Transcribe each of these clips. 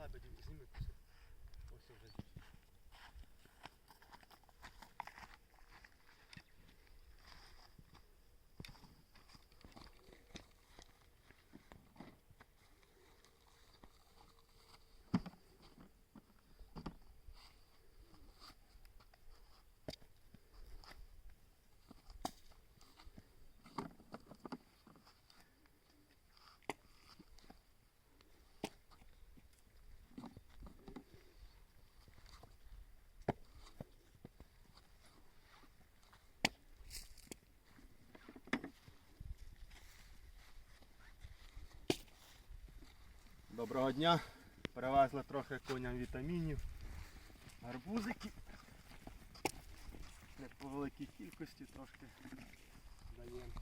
лебедів зніми кусок. Ось вже. Доброго дня. Привезли трохи коням вітамінів. Гарбузики. Не по великій кількості трошки даємо.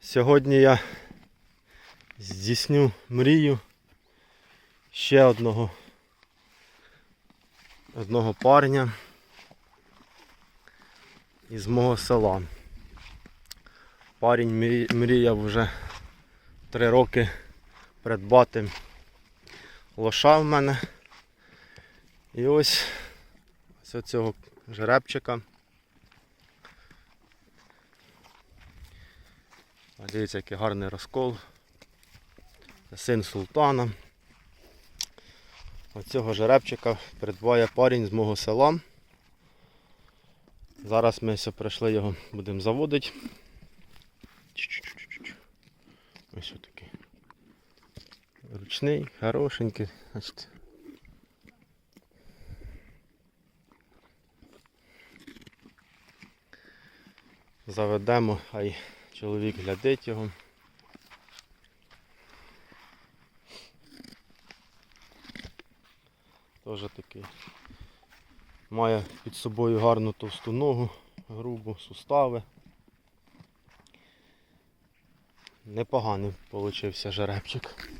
Сьогодні я здійсню мрію ще одного одного парня із мого села. Парень мріяв вже три роки придбати лоша в мене. І ось ось цього жеребчика. Дивіться, який гарний розкол. Син султана. Оцього жеребчика придбає парень з мого села. Зараз ми все прийшли його, будемо заводити. Ось отакий. Ручний, хорошенький. Значить. Заведемо, хай чоловік глядить його. Теж такий. Має під собою гарну товсту ногу, грубу, сустави. Непоганий получився жеребчик.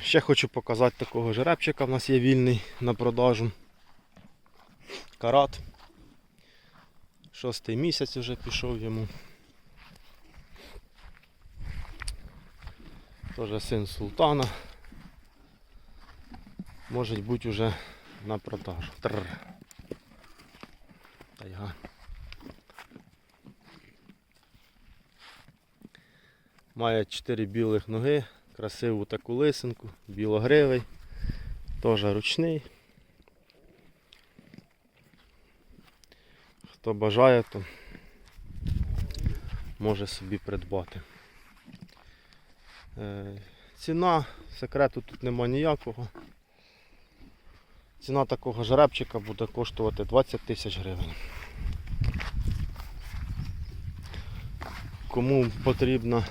Ще хочу показати такого жеребчика. В нас є вільний на продажу. Карат. Шостий місяць вже пішов йому. Теж син султана. Може бути вже на продажу. Тайга. Має 4 білих ноги, красиву таку лисинку, білогривий, теж ручний. Хто бажає, то може собі придбати. Е, Ціна, секрету тут нема ніякого. Ціна такого жеребчика буде коштувати 20 тисяч гривень. Кому потрібна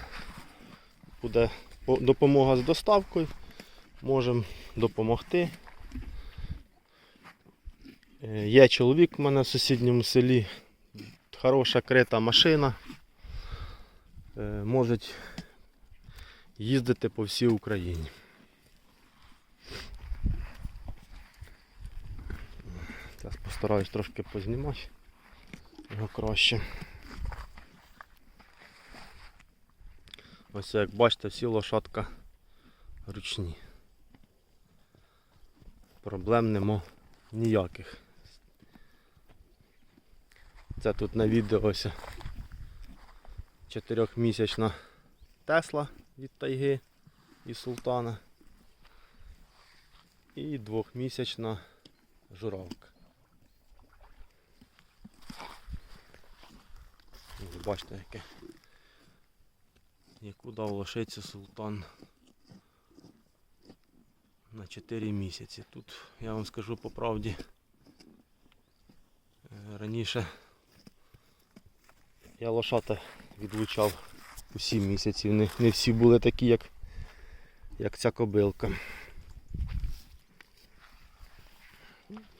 буде допомога з доставкою, можемо допомогти. Е, Є чоловік у мене в сусідньому селі, хороша крита машина. Е, Можуть їздити по всій Україні. Зараз постараюсь трошки познімати його краще. Ось як бачите, всі лошадка ручні. Проблем нема ніяких. Це тут на відео ось чотирьохмісячна Тесла від тайги і султана. І двохмісячна журавка. Бачите яке. Яку дав лошицю султан на 4 місяці. Тут я вам скажу по правді. е, Раніше я лошата відлучав у 7 місяців. Не, не всі були такі, як, як ця кобилка.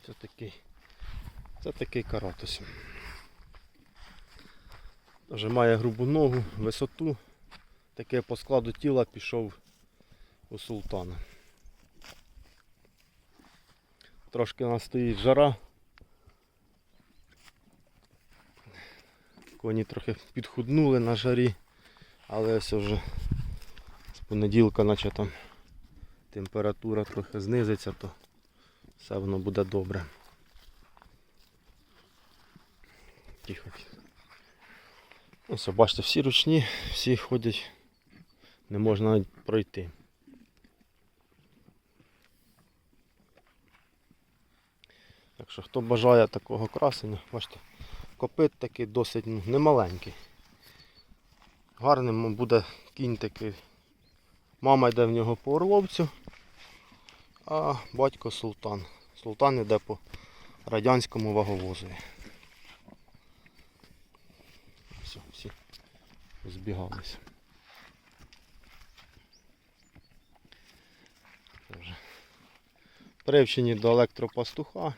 Це такий, це такий каратус. Вже має грубу ногу, висоту. Таке по складу тіла пішов у султана. Трошки у нас стоїть жара. Коні трохи підхуднули на жарі, але ось вже з понеділка наче там температура трохи знизиться, то все воно буде добре. Тихо. Ось бачите, всі ручні, всі ходять, не можна навіть пройти. Так що хто бажає такого красення, бачите, копит такий досить немаленький. Гарним буде кінь такий. Мама йде в нього по орловцю, а батько султан. Султан йде по радянському ваговозові. Все, всі збігалися. Привчені до електропастуха.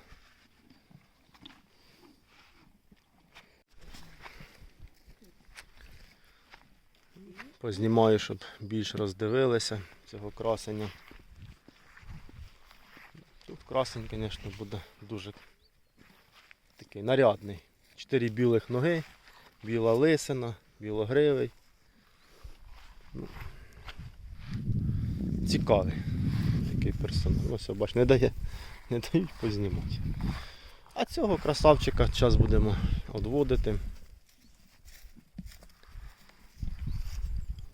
Познімаю, щоб більш роздивилися цього красення. Тут красень, звісно, буде дуже такий нарядний. Чотири білих ноги, біла лисина, білогривий. Ну, цікавий такий персонаж. Ось бач, не дає, не дають познімати. А цього красавчика зараз будемо відводити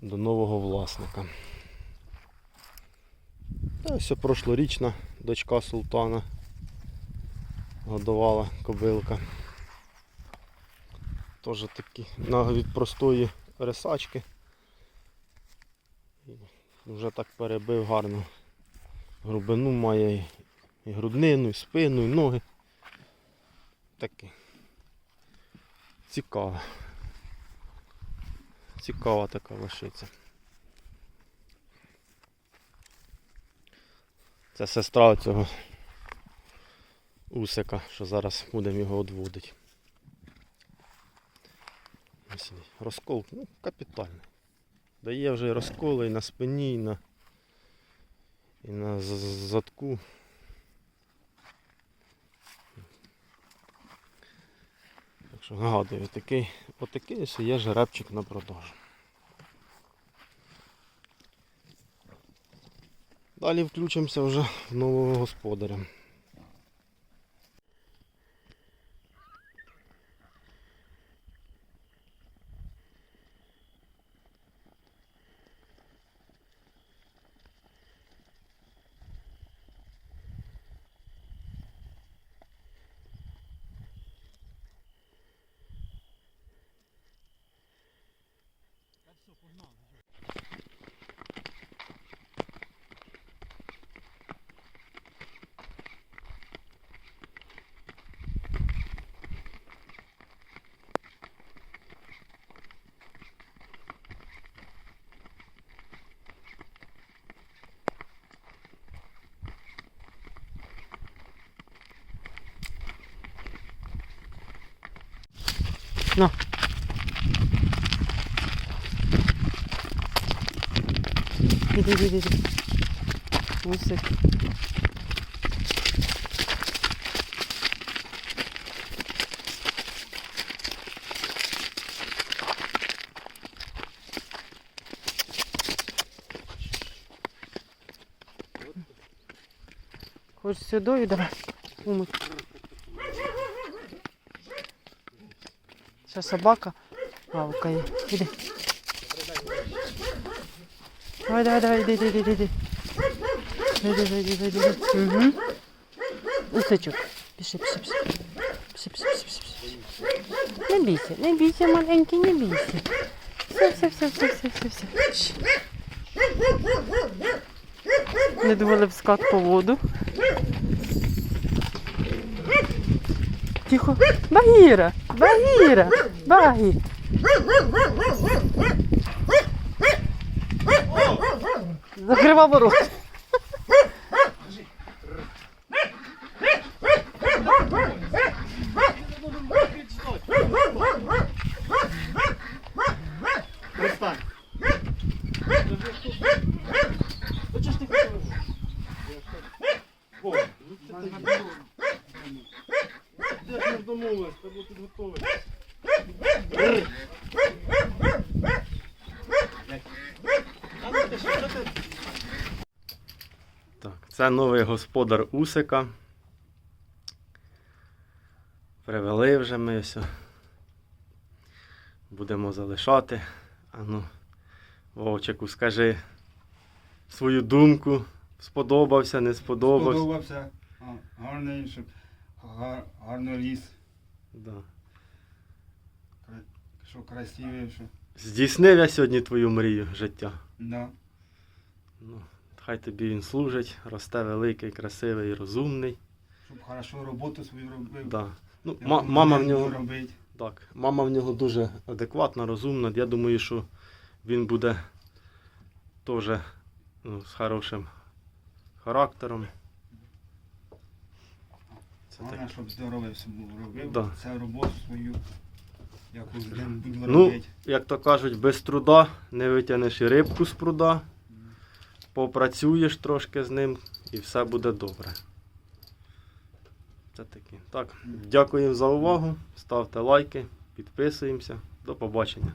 до нового власника. Ось прошлорічна дочка султана годувала кобилка. Теж такі від простої рисачки. Вже так перебив гарно. Грубину має і- груднину, і спину, і ноги. Таке. Цікава. Цікава така лошиця. Це сестра цього усика, що зараз будемо його він, Розкол, ну, капітальний. Дає вже і розколи і на спині, і на, і на задку. Що такий, отакий ось є жеребчик на продажу. Далі включимося вже в нового господаря. No. Іди, іди, іди. Усик. Хочеш сюди, давай. Умить. Ще собака гавкає. Іди. Давай, давай, давай, іди, іди, іди. Іди, іди, іди, іди, іди. Угу. Усичок. Піши, піши, піши. Піши, піши, піши, піши. Не бійся, не бійся, маленький, не бійся. Все, все, все, все, все, все, все. Не думали в скат по воду. Тихо. Багіра! Багіра! Багі! Закривав ворот. Перестань. О, це новий господар Усика. Привели вже ми ось. Будемо залишати. А ну, Вовчику, скажи свою думку. Сподобався, не сподобався. Сподобався. Гарний, щоб гар, гарно ріс. Да. Що красивий, що. Здійснив я сьогодні твою мрію життя. Да. Ну, хай тобі він служить, росте великий, красивий, розумний. Щоб хорошо роботу свою робив. Да. Ну, ма- мама в нього робити. Так, мама в нього дуже адекватна, розумна. Я думаю, що він буде теж ну, з хорошим характером. Це Головне, так. щоб здоровий робив. Да. Це роботу свою, він Ну, робити. як то кажуть, без труда не витягнеш і рибку з пруда. Попрацюєш трошки з ним і все буде добре. Це таке. Так, дякуємо за увагу. Ставте лайки, підписуємося. До побачення.